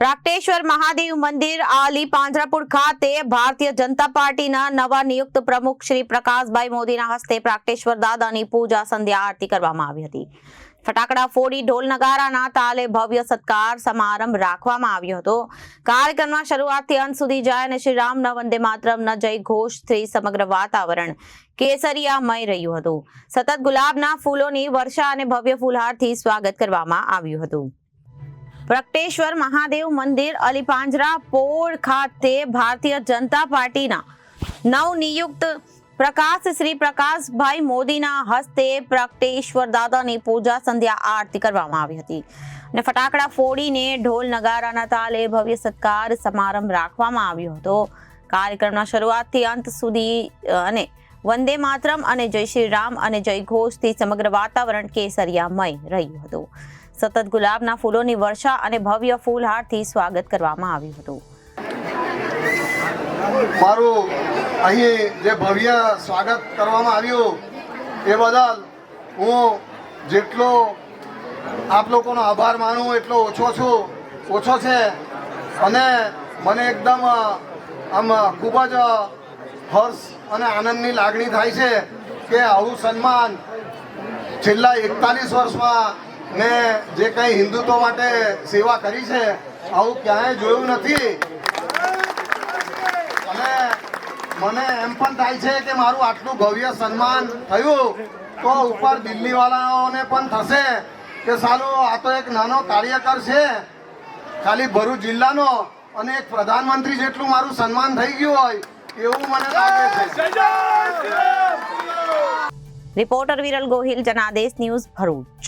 પ્રાક્ટેશ્વર મહાદેવ મંદિર આલી પાંજરાપુર ખાતે ભારતીય જનતા પાર્ટીના નવા નિયુક્ત પ્રમુખ શ્રી પ્રકાશભાઈ મોદીના હસ્તે પ્રાક્ટેશ્વર દાદાની પૂજા સંધ્યા આરતી કરવામાં આવી હતી. ફટાકડા ફોડી ઢોલ નગારાના તાલે ભવ્ય સત્કાર સમારંભ રાખવામાં આવ્યો હતો. કાર્યક્રમના શરૂઆતથી અંત સુધી જાય અને શ્રી રામના વંદે ન જય ઘોષથી સમગ્ર વાતાવરણ કેસરિયામય રહ્યું હતું. સતત ગુલાબના ફૂલોની વર્ષા અને ભવ્ય ફૂલહારથી સ્વાગત કરવામાં આવ્યું હતું. પ્રકટેશ્વર મહાદેવ મંદિર અલીપાંજરા પોળ ખાતે ભારતીય જનતા પાર્ટીના નવનિયુક્ત પ્રકાશ શ્રી પ્રકાશભાઈ મોદીના હસ્તે પ્રકટેશ્વર દાદાની પૂજા સંધ્યા આરતી કરવામાં આવી હતી. અને ફટાકડા ફોડીને ઢોલ નગારાના તાલે ભવ્ય સત્કાર સમારંભ રાખવામાં આવ્યો હતો. કાર્યક્રમના શરૂઆતથી અંત સુધી અને વંદે માતરમ અને જય શ્રી રામ અને જય ઘોષથી સમગ્ર વાતાવરણ કેસરિયામય રહ્યું હતું. સતત ગુલાબના ફૂલોની વર્ષા અને ભવ્ય ફૂલહારથી સ્વાગત કરવામાં આવ્યું હતું. મારું અહીં જે ભવ્ય સ્વાગત કરવામાં આવ્યું, એ બદલ હું જેટલો આપ લોકોનો આભાર માનું, એટલો ઓછો છું, ઓછો છે. અને મને એકદમ આમ, ખૂબ જ હર્ષ અને આનંદની લાગણી થાય છે કે આવું સન્માન છેલ્લા એકતાલીસ વર્ષમાં મેં જે કંઈ હિન્દુત્વ માટે સેવા કરી છે આવું ક્યાંય જોયું નથી. અને મને એમ પણ થાય છે કે મારું આટલું ભવ્ય સન્માન થયું તો ઉપર દિલ્હીવાળાઓને પણ થશે કે સાલું આ તો એક નાનો કાર્યકર છે ખાલી ભરૂચ જિલ્લાનો અને એક પ્રધાનમંત્રી જેટલું મારું સન્માન થઈ ગયું હોય એવું મને લાગે છે. Reporter Viral Gohil Janadesh news Bharuch.